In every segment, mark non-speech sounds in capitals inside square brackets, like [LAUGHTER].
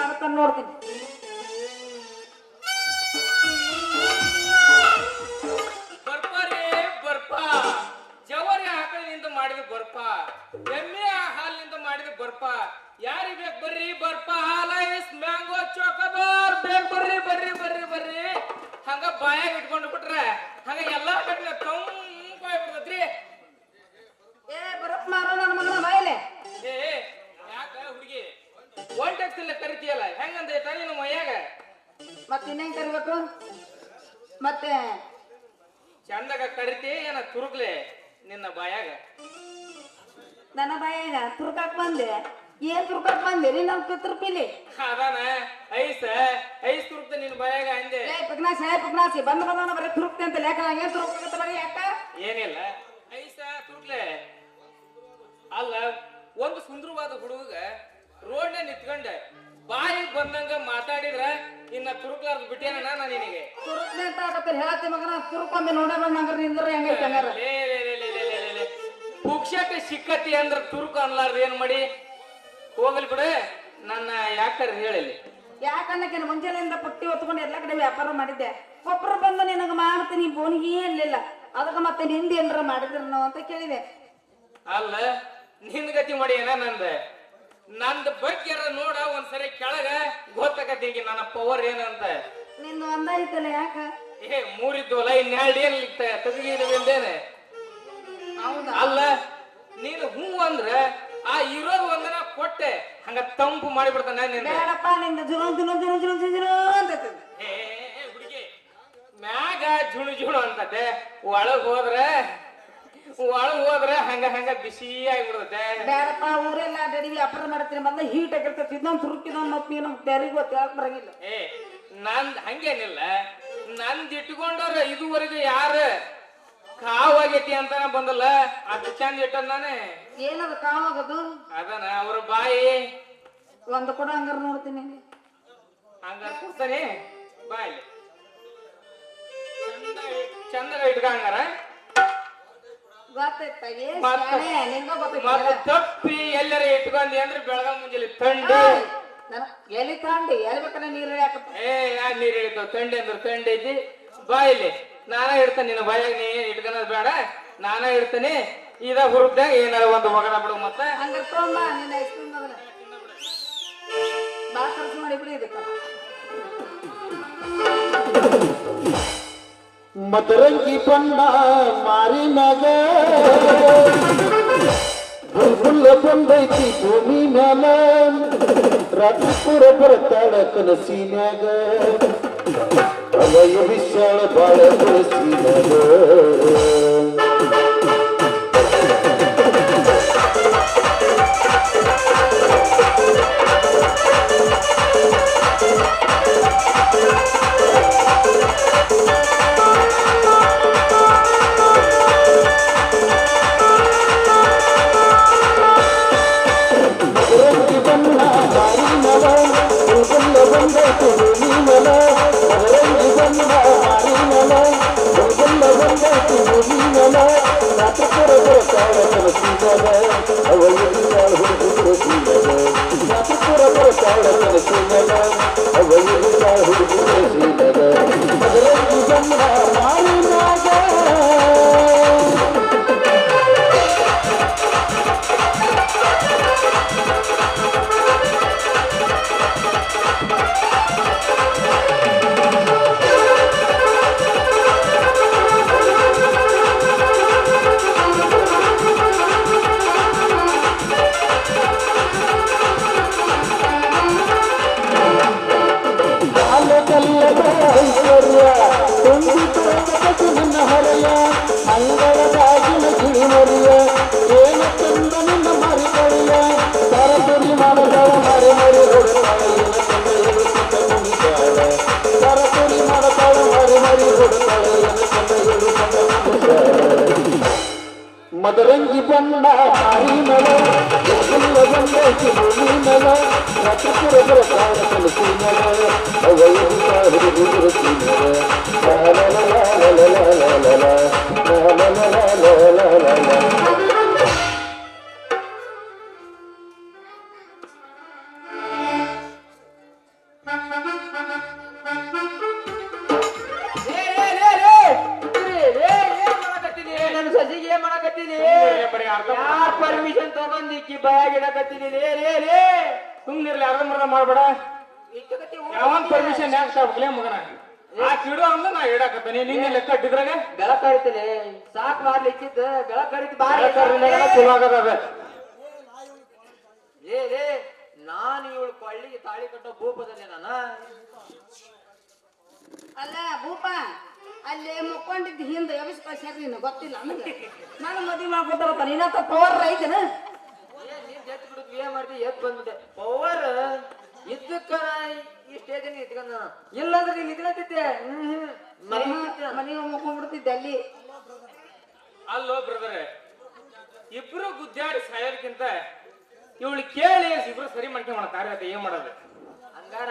ಮಾಡ್ತಾನ ನೋಡ್ತೀನಿ. ಬರ್ಪಾರಿ ಬರ್ಪ. ಜವರಿ ಆಕಳಿನಿಂದ ಮಾಡಿದ ಬರ್ಪ. ಎಮ್ಮೆ ಹಾಲಿನಿಂದ ಮಾಡಿದ ಬರ್ಪ. ಯಾರಿಗೆ ಬೇಕು ಬರ್ರಿ, ಬರ್ಪ ಹಾಲ, ಎಸ್ ಮ್ಯಾಂಗೋ, ಚೋಕಬಾರ್ ಬೇಕು ಬರ್ರಿ ಬರ್ರಿ ಬರ್ರಿ ಬರ್ರಿ. ಹಂಗ ಬಾಯಾಗ ಇಟ್ಕೊಂಡು ಬಿಟ್ರೆ, ಹಂಗ ಎಲ್ಲಾ ಕಡೆ ತಂಪಾಗ್ಬಿಡ್ತೈತ್ರಿ ಏ ಬರಪ್ಪ ಮಾರೋ ನನ್ನ ಮಗನ ಬಾಯಿಲೆ ಏ ಯಾಕ ಹುಡುಗಿ ಒನ್ ಟ್ಯಾಕ್ಸ್ ಇಲ್ಲ ಕರಿತೀಯಲ್ಲ? ಹೆಂಗಂದೈತ ನೀನು ಮೈಯಾಗ? ಮತ್ತೆ ಇನ್ನೇನ್ ಕರಿಬೇಕು ಮತ್ತೆ ಚಂದಾಗ ಕರಿತಿ ಏನ ತುರುಕ್ಲೆ ನಿನ್ನ ಬಾಯಾಗ? ನನ್ನ ಬಾಯಾಗ ತುರುಕಾಕ್ ಬಂದೆ. ಏನ್ ತುರುಕಾಕ್ ಬಂದೆ? ನೀನ್ ನಮ್ ತುರ್ಪಿಲಿ? ಅದಾನ? ಐಸ ಐಸ್ ತುರುಕ್ತ ನಿನ್ನ ಬಾಯಾಗ ಅಂದೆ. ಏ ಪಕ್ನಾಸಿ ಏ ಪಕ್ನಾಸಿ ಬಂದ ಬಂದವನ ಬರೀ ತುರುಕ್ತೆ ಅಂತ ಲೇಖನ ಏನ್ ತುರುಕ್ತ ಬರೀ ಯಾಕ? ಏನಿಲ್ಲ. ಐಸ ತುರುಕ್ಲೆ. ಅಲ್ಲ ಒಂದು ಸುಂದರವಾದ ಹುಡುಗ ರೋಡ್ನ ನಿಂತ್ಕೊಂಡ. ಬಾಯಿ ಬಂದಂಗ ಮಾತಾಡಿದ್ರ ಇನ್ನ ತುರುಕ್ಲಾರ್ದು ಬಿಟ್ಟೇನ ನಾನು ನಿನಗೆ. ತುರುಕ್ನೆ ಅಂತ ಆಗತ್ತೆ ಹೇಳತ್ತೆ ಮಗನ ತುರುಕೊಂಬೆ ನೋಡೋಣ ನಿಂದ್ರ ಹೆಂಗೈತೆ ಹಂಗಾರ? ಲೇ, ಲೇ, ಲೇ, ಲೇ, ಲೇ, ಲೇ, ಲೇ, ಲೇ. ಪುಕ್ಷಟ ಸಿಕ್ಕತಿ ಅಂದ್ರ ತುರುಕು ಅನ್ಲಾರ್ದ ಏನ್ ಮಾಡಿ? ಹೋಗ್ಲಿ ಬಿಡ ನನ್ನ ಯಾಕರ್ ಹೇಳಲಿ. ಯಾಕನ್ನಕ್ಕೆ ಮುಂಜಾನೆಯಿಂದ ಪಟ್ಟಿ ಹೊತ್ಕೊಂಡು ಎಲ್ಲ ಕಡೆ ವ್ಯಾಪಾರ ಮಾಡಿದ್ದೆ. ಒಬ್ರು ಬಂದು ನಿನಗೆ ಮಾಡ್ತೀನಿ ಬೋನಿಗೆ ಇರ್ಲಿಲ್ಲ ಅದಕ್ಕೆ ಮತ್ತೆ ನಿಂದ ಏನಾರ ಮಾಡಿದ್ರನೋ ಅಂತ ಕೇಳಿದೆ. ಅಲ್ಲ ನಿನ್ ಗತಿ ಮಾಡಿ ಏನ ನಂದ. ನಂದ ಬಗ್ಗೆ ನೋಡ ಒಂದ್ಸರಿ ಕೆಳಗ ಗೊತ್ತಾಗತ್ತೆ ಈಗ ನನ್ನ ಪವರ್ ಏನಂತ ನಿಂದು ಒಂದ ಐತಲ್ಲ ಯಾಕ? ಏ ಮೂರಿದ್ವಲ್ಲ ಇನ್ನೆರಡು ಏನ್ ತೆಗಿದೇನೆ ಅಲ್ಲ ನೀನು ಹೂ ಅಂದ್ರೆ ಆ ಇರೋದು ಒಂದನ ಕೊಟ್ಟೆ. ಹಂಗ ತಂಪು ಮಾಡಿಬಿಡ್ತಾನ ಬೇಡಪ್ಪ ನಿಂದ ಜುನು ಜುನು ಜುನು ಜುನು ಜುನು ಜುನು ಅಂತ ಏ ಹುಡುಗಿ. ಮ್ಯಾಗ ಜುಣು ಜುಣು ಅಂತತೆ. ಒಳಗ್ ಹೋದ್ರ ಒಳಗ್ ಹೋದ್ರೆ ಹಂಗ ಹಂಗ ಬಿಸಿ ಆಗ್ಬಿಡುತ್ತೆ. ಬೇಡಪ್ಪ ಊರೆಲ್ಲ ಅಡ್ಡಾಡಿ ವ್ಯಾಪಾರ ಮಾಡ್ತೀನಿ. ಬಂದ ಹೀಟ್ ಆಗಿರ್ತೈತಿ. ಇದೊಂದು ತುರುಕಿದೊಂದು ಮತ್ತೆ ನೀನು ತೆರಿಗೆ ಗೊತ್ತು ಹೇಳಕ್ ಬರಂಗಿಲ್ಲ. ಏ ನಂದ್ ಹಂಗೇನಿಲ್ಲ. ನಂದ್ ಇಟ್ಕೊಂಡವ್ರ ಇದುವರೆಗೂ ಯಾರ ಕಾವಾಗೈತಿ ಅಂತಾನ ಬಂದಲ್ಲ ಅಷ್ಟು ಚಂದ ಇಟ್ಟ ನಾನೇ. ಏನದು ಕಾವಾಗದು ಅದನ ಅವ್ರ ಬಾಯಿ. ಒಂದು ಕೂಡ ಹಂಗಾರ ನೋಡ್ತೀನಿ ಹಂಗ. ಕೊಡ್ತಾನೆ ಬಾಯಿ ಚಂದ ಇಟ್ಕ ಹಂಗಾರ. ನಿಂಗ ಮತ್ತ ಗೊತ್ತಾಯ್ತು ತಪ್ಪಿ ಎಲ್ಲರ ಇಟ್ಕೊಂಡಿ ಅಂದ್ರೆ ಬೆಳಗಾವ್ ಮುಂಜಾನೆ ತಂಡಿ. ಏಯ್, ಎಲ್ಲಿ ತಾಂಡಿ? ಎಲ್ಲಿ ಬೇಕಾದ್ರೆ ನೀರು ಏ ಯಾರು ನೀರ್ ಇಳಿತಾವ ತಂಡಿ ಅಂದ್ರೆ ತಂಡಿ ಐತಿ ಬಾಯಿಲಿ ನಾನ ಇಡ್ತೇನೆ ನಿನ್ನ ಬಾಯಾಗ ನೀ ಇಟ್ಕೊಳೋದ್ ಬೇಡ. ನಾನ ಇಡ್ತೇನೆ. ಇದ ಹುರುಪ್ದಾಗ ಏನಾರ ಒಂದು ಮಗನ ಬಿಡು ಮತ್ತ. ಹಂಗಾರೆ ತಗೊಂಬ ನಿನ್ನ ಐಸ್ ಕ್ರೀಮ್ ಮೊದಲ ಬಾ ಖರ್ಚು ಮಾಡಿ ಬಿಡಿ ಇದಕ್ಕೆ. ಮದರಂಗಿ ಬಣ್ಣ ಮಾರಿನಾಗ ಬುಲ್ಬುಲ್ಲ ಬಂದೈತಿ ಭೂಮಿ ಮ್ಯಾಲ. ರಾತ್ರಿ ಪೂರ ಬರ್ತಾಳ ಕನಸಿನ್ಯಾಗ. ವಿಶಾಲ ಬಾಳ ಕನಸಿನ್ಯಾಗ ರಾತ್ರಿ ಪೂರ ಮದರಂಗಿ ಬಣ್ಣ ಮಾರಿ ಮಲ ಬಂದೈತಿ ಭೂಮಿ ಮಲ ರಥಪುರದರ ಕಾಲ ಕಲಿಸಿನರ ಅವಯದು ಹುಡುಗರ ಸಿನರ ಲ ಲ ಲ ಲ ಲ ಲ ಲ ಲ ಲ ಲ ಲ ಯಾರ್ ಪರ್ಮಿಷನ್ ತಗೊಂಡ್ ಇಕ್ಕಿ ಬಾಯಾಗ ಇಡಕತ್ತೀನಿ? ಲೇ ಲೇ ಲೇ. ಸುಮ್ನಿರ್ಲಿ ಅರ್ಧಂಬರ್ಧ ಮಾಡ್ಬೇಡ. ಯಾವನ್ ಪರ್ಮಿಷನ್ ಯಾಕೆ ತಗೋಗ್ಲೇ ಮಗನ? ಆ ಕಿಡು ಅಂದ ನಾ ಇಡಾಕತ್ತೀನಿ. ನಿನ್ನೆ ಲೆಕ್ಕ ಇಟ್ಟಿದ್ರಾಗ? ಬೆಳ ಕರಿತೀನಿ ಸಾಕ್ ಮಾಡ್ಲಿಕ್ಕಿದ್ದ ಬೆಳ ಹರಿತು ಬಾರಿ. ಚಲೋ ಆಗದ ಅದ ಲೇ ಲೇ ನಾನು ಇವಳು ಕೊಳ್ಳಿಗೆ ತಾಳಿ ಕಟ್ಟೋ ಭೂಪದಲ್ಲಿ ನಾನ. ಅಲ್ಲ ಭೂಪ. ಅಲ್ಲಿ ಮುಕ್ಕೊಂಡಿದ್ದು ಹಿಂದೆ ಎಬ್ಸ್ ಕಳ್ಸ್ಯಾರ ನೀನು ಗೊತ್ತಿಲ್ಲ ನನಗೆ. [LAUGHS] ನಾನು ಮದುವೆ ಮಾಡ್ಕೊತಾರಪ್ಪ ನೀನಂತ ಪವರ್ ಐತನ? ಏನ್ ನೀನ್ ಎತ್ ಬಿಡುದ್ ಏನ್ ಮಾಡ್ತಿ? ಎತ್ ಬಂದ್ಬಿಟ್ಟೆ. ಪವರ್ ಇದ್ದಕ್ಕ ಈ ಸ್ಟೇಜ್ ಇಟ್ಕೊಂಡ ಇಲ್ಲಾಂದ್ರೆ ನೀನ್ ಮನೆ ಇಟ್ಟಿದ್ದೆ. ಮನೆಗೆ ಮುಕ್ಕೊಂಡ್ಬಿಡ್ತಿದ್ದೆ ಅಲ್ಲಿ. ಅಲ್ಲೋ ಬ್ರದರ್ ಇಬ್ರು ಗುದ್ದಾಡಿ ಸಾಯೋದಕ್ಕಿಂತ ಇವಳು ಕೇಳಿ ಇಬ್ರು ಸರಿ ಮಾಡ್ಕೊಂಡ್ ಕಾರ್ಯ ಅದ ಏನ್ ಮಾಡೋದು? ಹಂಗಾರ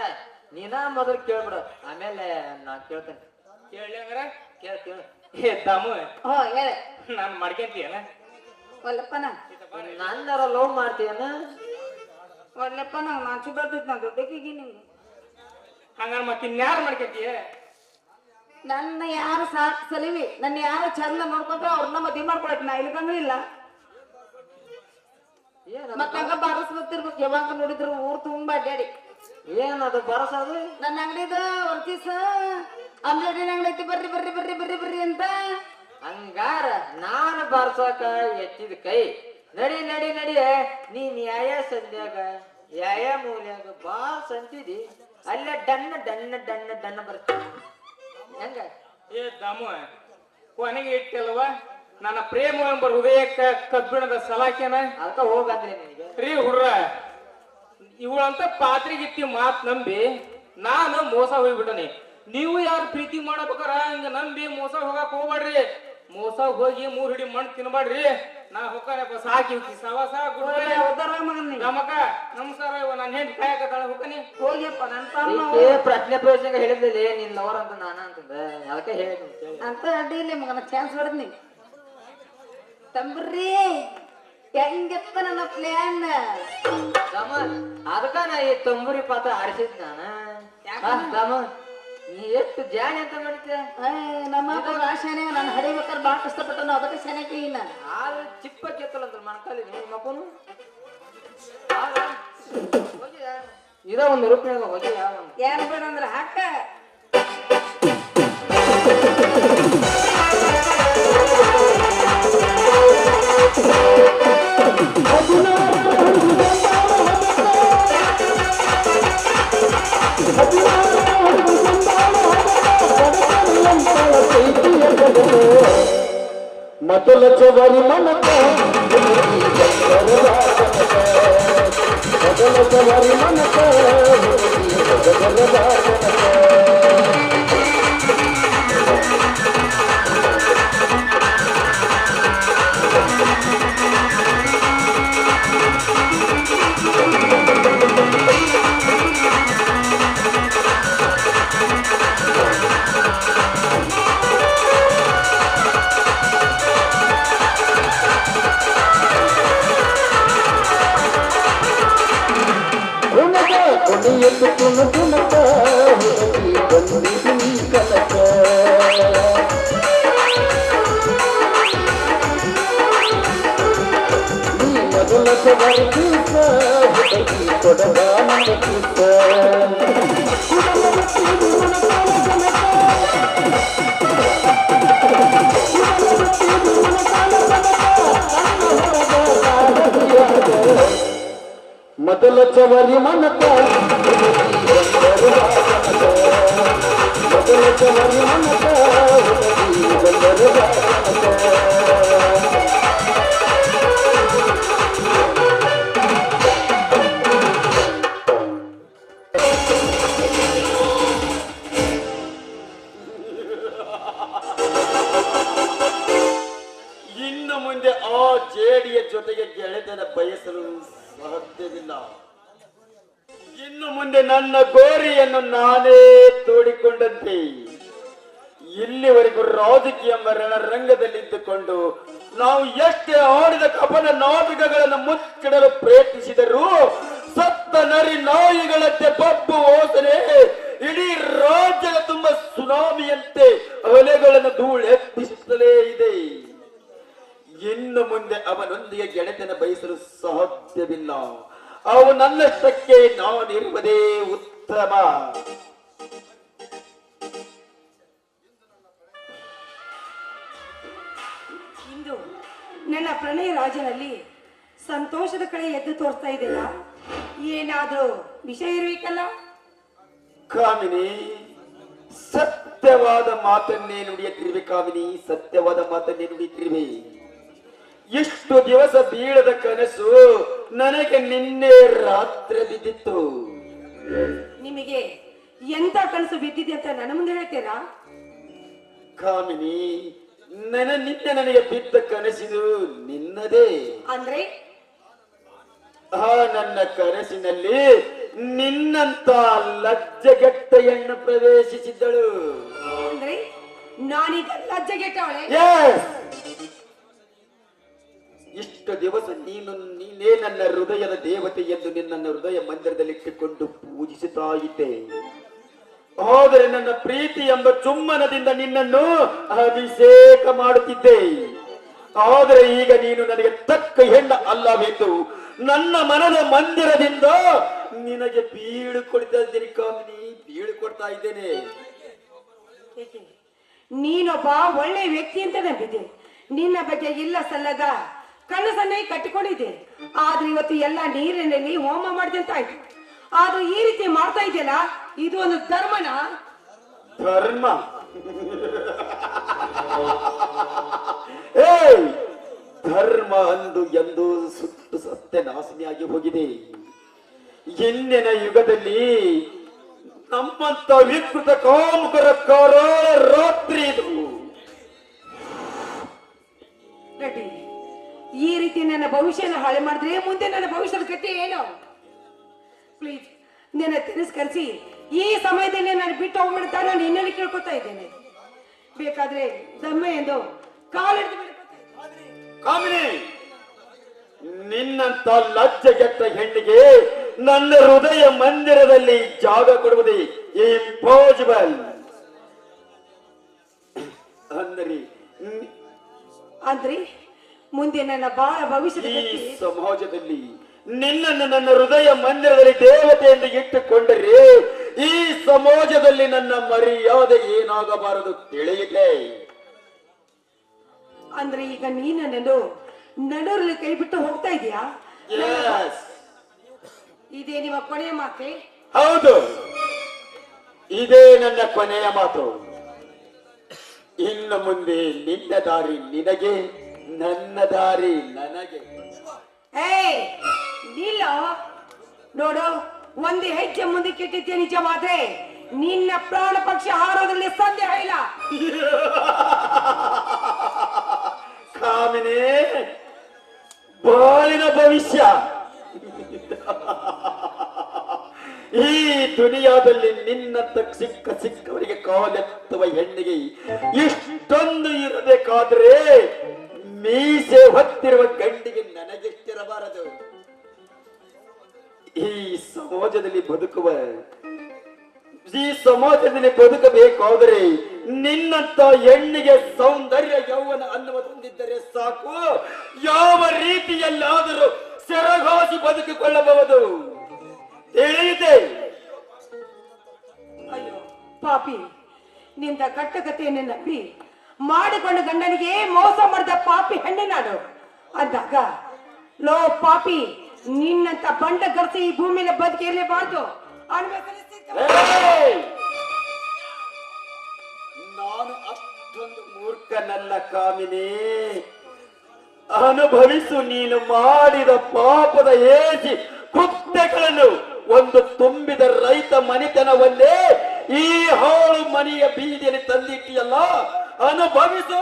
ನೀನ ಮೊದಲು ಕೇಳ್ಬಿಡ. ಆಮೇಲೆ ನಾ ಕೇಳ್ತೇನೆ. ಕೇಳಿ ಹಂಗಾರ? ಕೇಳ ಕೇಳ ಏ ತಮ್ಮ ಹೋ ಹೇಳ. ನಾನು ಮಾಡ್ಕೊಂತೀಯನ ಒಲ್ಲಪ್ಪನ. ನನ್ನರ ಲವ್ ಮಾಡ್ತೀಯನ? ಒಲ್ಲಪ್ಪ ನಂಗೆ ನಾಚು ಬರ್ತೈತಿ ನಾ ದುಡ್ಡಕ್ಕಿಗಿ ನಿಮ್ಗೆ ಹಂಗಾರ ಮತ್ತೆ ಇನ್ಯಾರು ಮಾಡ್ಕೊಂತೀಯ? ನನ್ನ ಯಾರು ಸಾಕ್ ಸಲಿವಿ ನನ್ನ ಯಾರು ಚಂದ ನೋಡ್ಕೊಂಡ್ರೆ ಅವ್ರನ್ನ ಮದುವೆ ಮಾಡ್ಕೊಳಕ್ ನಾ ಇಲ್ಕಂದ್ರೆ ಇಲ್ಲ. ಏನ ಮತ್ತ ಹಂಗ ಬಾರಸ್ ಗೊತ್ತಿರ್ಬೇಕು ಯಾವಾಗ ನೋಡಿದ್ರು ಊರ್ ತುಂಬಾ ಅಡ್ಡಾಡಿ ಏನದು ಬರಸದು? ನನ್ನ ಅಂಗಡಿದ ವರ್ಕೀಸ ಆಮ್ಲೆಟಿನ ಅಂಗಡಿ ಬರ್ರಿ ಬರ್ರಿ ಬರ್ರಿ ಬರ್ರಿ ಬರ್ರಿ ಅಂತ. ಹಂಗಾರ ನಾನು ಬಾರ್ಸಾಕ ಎತ್ತಿದ ಕೈ. ನಡಿ ನಡಿ ನಡಿ. ನೀನ್ ಯಾಯ ಸಂಧ್ಯಾಗ ಯಾಯ ಮೂಲ್ಯಾಗ ಬಾ ಸಂತಿದಿ. ಅಲ್ಲೇ ಡನ್ನ ಡನ್ನ ಡನ್ನ ಡನ್ನ ಬರ್ತೀನಿ ಹೆಂಗ? ಏ ದಾಮು ಕೊನೆಗೆ ಇಟ್ಟಲ್ವ? ನನ್ನ ಪ್ರೇಮ ಎಂಬ ಹೃದಯಕ್ಕ ಕಬ್ಬಿಣದ ಸಲಾಕೆನ? ಅದಕ್ಕ ಹೋಗಂದ್ರೆ ರೀ ಹುಡ್ರ ಇವಳಂತ ಪಾತ್ರಿಗಿತ್ತಿ ಮಾತ್ ನಂಬಿ ನಾನು ಮೋಸ ಹೋಗ್ಬಿಟ್ಟನಿ. ನೀವು ಯಾರು ಪ್ರೀತಿ ಮಾಡಬೇಕಾರ? ಹಿಂಗ ನಂಬಿ ಮೋಸ ಹೋಗಕ್ ಹೋಗ್ಬೇಡ್ರಿ. ಮೋಸ ಹೋಗಿ ಮೂರ್ ಹಿಡಿ ಮಣ್ಣು ತಿನ್ಬೇಡ್ರಿ. ನಾ ಹೊಕ್ಕನಪ್ಪ ಸಾಕಿ ಸವಾಸ ಗುಡ್ರೆ ಉದ್ದಾರ ಮಗನ್ ನೀ. ನಮ್ಮಕ್ಕ ನಮಸ್ಕಾರ ಇವ ನನ್ನ ಹೆಂಡ್ ಕಾಯಕತ್ತಾಳ ಹೊಕ್ಕನಿ. ಹೋಗಿಯಪ್ಪ ನನ್ನ ಪ್ರಶ್ನೆ ಪ್ರಶ್ನೆ ಹೇಳಿದ್ಲಿ ನಿನ್ ಲವರ್ ಅಂತ ನಾನ ಅಂತಂದ. ಅದಕ್ಕೆ ಹೇಳಿದ್ನಿ ಅಂತ ಅಡ್ಡಿ ಇಲ್ಲಿ ಮಗನ ಚಾನ್ಸ್ ಹೊಡೆದ್ನಿ ತಂಬ್ರಿ ಹೆಂಗಿತ್ತ ನನ್ನ ಪ್ಲಾನ್ ಅದಕ್ಕ ನಾ ಈ ತಂಬುರಿ ಪಾತ್ರ ಆರಿಸಿದ್ ನಾನ. ದಮ. ಎಷ್ಟು ಜಾಣಿ ಅಂತ ಮಾಡಿದ್ದೆ ನಮ್ಮ ರಾಶನೆ ನಾನು ಹಡಿಬೇಕಾದ್ರೆ ಭಾಳ ಕಷ್ಟಪಟ್ಟನು ಅದಕ್ಕೆ ಸೆನೆಕ್ಕೆ ಇಲ್ಲ. ಹಾಲು ಚಿಪ್ಪ ಕೆತ್ತಲಂತ ಮಣಕಾಲಿ ನಿಮ್ಮ ಮಕ್ಕನು ಇದ ಒಂದು ರೂಪಾಯಿ ಹೋಗಿ ಯಾರು ಬೇಡ ಅಂದ್ರೆ ಹಾಕ. ಮೊದಲ మతుల చివరి మనతో మతుల చివరి మనతో నన్ను ఎత్తుకున్న తునక బంధుని కలక నీ మధుల సవారి చూస కొడగా నన్ను చూస మొదల చివరి మనతో మొదల చివరి మనతో ಮುಂದೆ ನನ್ನ ಗೋರಿಯನ್ನು ನಾನೇ ತೋಡಿಕೊಂಡಂತೆ. ಇಲ್ಲಿವರೆಗೂ ರಾಜಕೀಯ ರಣರಂಗದಲ್ಲಿದ್ದುಕೊಂಡು ನಾವು ಎಷ್ಟೇ ಆಡಿದ ಕಪನ ನಾಟಕಗಳನ್ನು ಮುಚ್ಚಿಡಲು ಪ್ರಯತ್ನಿಸಿದರೂ ಸತ್ತ ನರಿ ನಾಯಿಗಳಂತೆ ಬಬ್ಬು ಓದನೆ ಇಡೀ ರಾಜ್ಯದ ತುಂಬ ಸುನಾಮಿಯಂತೆ ಅಲೆಗಳನ್ನು ಧೂಳೆತ್ತಿಸುತ್ತಲೇ ಇದೆ. ಇನ್ನು ಮುಂದೆ ಅವನೊಂದಿಗೆ ಗೆಳೆತನ ಬಯಸಲು ಸಾಧ್ಯವಿಲ್ಲ. ಅವು ನನ್ನಷ್ಟಕ್ಕೆ ನಾನಿರುವುದೇ ಉತ್ತಮ. ಇಂದು ನನ್ನ ಪ್ರಣಯ ರಾಜನಲ್ಲಿ ಸಂತೋಷದ ಕಡೆ ಎದ್ದು ತೋರ್ತಾ ಇದೆಯಲ್ಲ ಏನಾದ್ರೂ ವಿಷಯ ಇರಬೇಕಲ್ಲ? ಕಾಮಿನಿ ಸತ್ಯವಾದ ಮಾತನ್ನೇ ನುಡಿಯುತ್ತಿರುವೆ ಕಾಮಿನಿ ಸತ್ಯವಾದ ಮಾತನ್ನೇ ನುಡಿಯುತ್ತಿರುವೆ. ಎಷ್ಟು ದಿವಸ ಬೀಳದ ಕನಸು ನನಗೆ ನಿನ್ನೆ ರಾತ್ರಿ ಬಿದ್ದಿತ್ತು. ನಿಮಗೆ ಎಂತ ಕನಸು ಬಿದ್ದಿದೆ ಅಂತ ನನ್ನ ಮುಂದೆ ಹೇಳ್ತೀರಾ? ಕಾಮಿನಿ ನನ್ನ ನಿನ್ನೆ ನನಗೆ ಬಿದ್ದ ಕನಸಿದು ನಿನ್ನದೇ. ಅಂದ್ರೆ? ಆ ನನ್ನ ಕನಸಿನಲ್ಲಿ ನಿನ್ನಂತ ಲಜ್ಜೆಗೆಟ್ಟ ಹೆಣ್ಣು ಪ್ರವೇಶಿಸಿದ್ದಳು. ಅಂದ್ರೆ ನಾನೀಗ ಲಜ್ಜೆಗೆಟ್ಟವಳೆ! ಇಷ್ಟು ದಿವಸ ನೀನು, ನೀನೇ ನನ್ನ ಹೃದಯದ ದೇವತೆ ಎಂದು ನಿನ್ನ ಹೃದಯ ಮಂದಿರದಲ್ಲಿಟ್ಟುಕೊಂಡು ಪೂಜಿಸುತ್ತಾ ಇದ್ದೆ. ಆದರೆ ನನ್ನ ಪ್ರೀತಿ ಎಂಬ ಚುಮ್ಮನದಿಂದ ನಿನ್ನನ್ನು ಅಭಿಷೇಕ ಮಾಡುತ್ತಿದ್ದೆ. ಆದರೆ ಈಗ ನೀನು ನನಗೆ ತಕ್ಕ ಹೆಣ್ಣ ಅಲ್ಲವೆಂದು ನನ್ನ ಮನದ ಮಂದಿರದಿಂದ ನಿನಗೆ ಬೀಳು ಕೊಡ್ತಾ ಕಾಮಿನಿ, ಬೀಳು ಕೊಡ್ತಾ ಇದ್ದೇನೆ? ನೀನೊಬ್ಬ ಒಳ್ಳೆ ವ್ಯಕ್ತಿ ಅಂತ ನಂಬಿದ್ದೆ. ನಿನ್ನ ಬಗ್ಗೆ ಇಲ್ಲ ಸಲ್ಲದ. ಕನಸನ್ನೇ ಕಟ್ಟಿಕೊಂಡಿದ್ದೆ ಆದ್ರೆ ಇವತ್ತು ಎಲ್ಲ ನೀರಿನಲ್ಲಿ ಹೋಮ ಮಾಡಿದಂತ ಆಯ್ತು. ಆದ್ರೆ ಈ ರೀತಿ ಮಾಡ್ತಾ ಇದೆಯಲ್ಲ ಇದು ಒಂದು ಧರ್ಮನ? ಧರ್ಮ? ಧರ್ಮ ಅಂದು ಎಂದು ಸುಟ್ಟು ಸತ್ಯ ನಾಶನಿಯಾಗಿ ಹೋಗಿದೆ. ಇಂದಿನ ಯುಗದಲ್ಲಿ ನಮ್ಮಂತ ವಿಕೃತ ಕಾಮುಕರ ಕರಾಳ ರಾತ್ರಿ ಇದು. ಈ ರೀತಿ ನನ್ನ ಭವಿಷ್ಯನ ಹಾಳೆ ಮಾಡಿದ್ರೆ ಮುಂದೆ ನನ್ನ ಭವಿಷ್ಯದ ಕತೆ ಏನು? ಪ್ಲೀಸ್ ನನ್ನ ತಿರಸ್ಕರಿಸಿ. ಈ ಸಮಯದಲ್ಲಿ ನಾನು ಬಿಟ್ಟು ಹೋಗ್ಬಿಡ್ತಾ ನಾನು ಇನ್ನೊಂದು ಕೇಳ್ಕೊತಾ ಇದ್ದೇನೆ. ಬೇಕಾದ್ರೆ ದಮ್ಮ ಎಂದು ಕಾಲಿಡ್ದು. ಕಾಮಿನಿ ನಿನ್ನಂತ ಲಜ್ಜೆಗೆಟ್ಟ ಹೆಣ್ಣಿಗೆ ನನ್ನ ಹೃದಯ ಮಂದಿರದಲ್ಲಿ ಜಾಗ ಕೊಡುವುದೇ ಇಂಪಾಸಿಬಲ್ ಅಂದ್ರಿ ಅಂದ್ರೆ ಮುಂದೆ ನನ್ನ ಬಾಳ ಭವಿಷ್ಯದ ಈ ಸಮಾಜದಲ್ಲಿ ನಿನ್ನನ್ನು ನನ್ನ ಹೃದಯ ಮಂದಿರದಲ್ಲಿ ದೇವತೆ ಎಂದು ಇಟ್ಟುಕೊಂಡರೆ ಈ ಸಮಾಜದಲ್ಲಿ ನನ್ನ ಮರ್ಯಾದೆ ಏನಾಗಬಾರದು ತಿಳಿಯಿದೆ ಅಂದ್ರೆ ಈಗ ನೀನ ನನ್ನನ್ನು ನಡೂರಲ್ಲಿ ಕೈ ಬಿಟ್ಟು ಹೋಗ್ತಾ ಇದೆಯಾ? Yes. ಇದೇ ನಿಮ್ಮ ಕೊನೆಯ ಮಾತೆ? ಹೌದು. ಇದೇ ನನ್ನ ಕೊನೆಯ ಮಾತು. ಇನ್ನು ಮುಂದೆ ನಿನ್ನ ದಾರಿ ನಿನಗೆ. ನನ್ನ ದಾರಿ ನನಗೆ. ಏಯ್ ನಿಲ್ಲ. ನೋಡು ಒಂದು ಹೆಜ್ಜೆ ಮುಂದಕ್ಕೆ ನಿಜ ಮಾತ್ರೆ ನಿನ್ನ ಪ್ರಾಣ ಪಕ್ಷ ಹಾರೋದ್ರಲ್ಲಿ ಸಂದೇಹ ಇಲ್ಲ. [LAUGHS] ಕಾಮಿನಿ ಬಾಳಿನ ಭವಿಷ್ಯ. [LAUGHS] ಈ ದುನಿಯಾದಲ್ಲಿ ನಿನ್ನಂತ ಸಿಕ್ಕ ಸಿಕ್ಕವರಿಗೆ ಕಾಲೆತ್ತುವ ಹೆಣ್ಣಿಗೆ ಇಷ್ಟೊಂದು ಇರಬೇಕಾದ್ರೆ ಮೀಸೆ ಹೊತ್ತಿರುವ ಗಂಡಿಗೆ ನನಗೆಷ್ಟಿರಬಾರದು. ಈ ಸಮಾಜದಲ್ಲಿ ಬದುಕುವ, ಈ ಸಮಾಜದಲ್ಲಿ ಬದುಕಬೇಕಾದರೆ ನಿನ್ನಂತ ಹೆಣ್ಣಿಗೆ ಸೌಂದರ್ಯ ಯೌವನ ಅನ್ನುವುದೊಂದಿದ್ದರೆ ಸಾಕು. ಯಾವ ರೀತಿಯಲ್ಲಾದರೂ ಸೆರಗಾಸಿ ಬದುಕಿಕೊಳ್ಳಬಹುದು. ತಿಳಿಯುತ್ತೆ ಅಯ್ಯೋ, ಪಾಪಿ, ನಿಂದ ಕಟ್ಟಕತೆಯನ್ನು ನಂಬಿ ಮಾಡಿಕೊಂಡ ಗಂಡನಿಗೆ ಮೋಸ ಮಾಡಿದ ಪಾಪಿ ಹೆಣ್ಣೆ ನಾನು. ಅಂದಾಗ, ಲೋ ಪಾಪಿ, ನಿನ್ನಂತ ಬಂಡ ಗರ್ಸಿ ಈ ಭೂಮಿಯಲ್ಲಿ ಬದುಕಿರಲೇಬಾರ್ದು! ನಾನು ಅಷ್ಟೊಂದು ಮೂರ್ಖನಲ್ಲ ಕಾಮಿನಿ. ಅನುಭವಿಸು ನೀನು ಮಾಡಿದ ಪಾಪದ ಏಜಿ ಕೃತ್ಯಗಳನ್ನು ಒಂದು ತುಂಬಿದ ರೈತ ಮನೆತನವನ್ನೇ ಈ ಹಾಳು ಮನೆಯ ಬೀದಿಯಲ್ಲಿ ತಂದಿಟ್ಟಿಯಲ್ಲ? ಅನುಭವಿಸು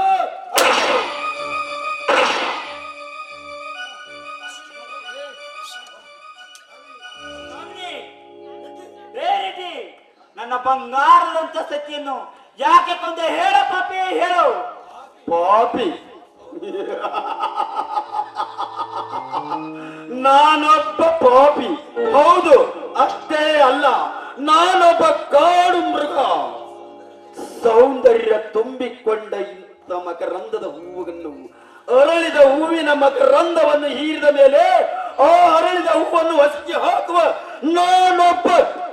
ನನ್ನ ಬಂಗಾರದಂತ ಸತಿಯನ್ನು ಯಾಕೆ ಕೊಂದೆ ಹೇಳ ಪಾಪಿ, ಹೇಳು. ಪಾಪಿ? ನಾನೊಬ್ಬ ಪಾಪಿ. ಹೌದು, ಅಷ್ಟೇ ಅಲ್ಲ, ನಾನೊಬ್ಬ ಕಾಡು ಮೃಗ. ಸೌಂದರ್ಯ ತುಂಬಿಕೊಂಡ ಇಂಥ ಮಕರಂದದ ಹೂವನ್ನು ಅರಳಿದ ಹೂವಿನ ಮಕರಂದವನ್ನು ಹೀರಿದ ಮೇಲೆ ಆ ಅರಳಿದ ಹೂವನ್ನು ಹೊಸಕಿ ಹಾಕುವ ನಾನೊಬ್ಬ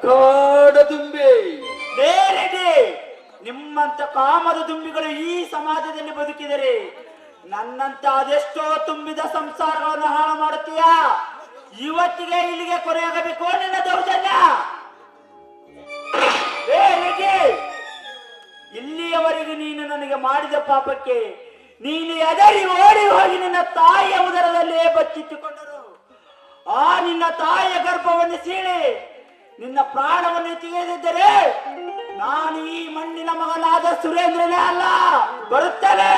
ಕಾಡದುಂಬೆ ಬೇರೆಡೆ ನಿಮ್ಮಂತ ಕಾಮದ ತುಂಬಿಗಳು ಈ ಸಮಾಜದಲ್ಲಿ ಬದುಕಿದರೆ ನನ್ನಂತ ಅದೆಷ್ಟೋ ತುಂಬಿದ ಸಂಸಾರಗಳನ್ನು ಹಾಳು ಮಾಡುತ್ತೀಯಾ? ಇವತ್ತಿಗೆ ಇಲ್ಲಿಗೆ ಕೊರೆಯಾಗಬೇಕು ನಿನ್ನ ದೌರ್ಜನ್ಯ. ಏ ರೆಡ್ಡಿ, ಇಲ್ಲಿಯವರೆಗೆ ನೀನು ನನಗೆ ಮಾಡಿದ ಪಾಪಕ್ಕೆ ನೀನು ಎದರಿ ಓಡಿ ಹೋಗಿ ನಿನ್ನ ತಾಯಿಯ ಉದರದಲ್ಲೇ ಬಚ್ಚಿಟ್ಟುಕೊಂಡರು. ಆ ನಿನ್ನ ತಾಯಿಯ ಗರ್ಭವನ್ನು ಸೀಳಿ ನಿನ್ನ ಪ್ರಾಣವನ್ನು ತೆಗೆದಿದ್ದರೆ ನಾನು ಈ ಮಣ್ಣಿನ ಮಗನಾದ ಸುರೇಂದ್ರನೇ ಅಲ್ಲ, ಬರುತ್ತೇನೆ.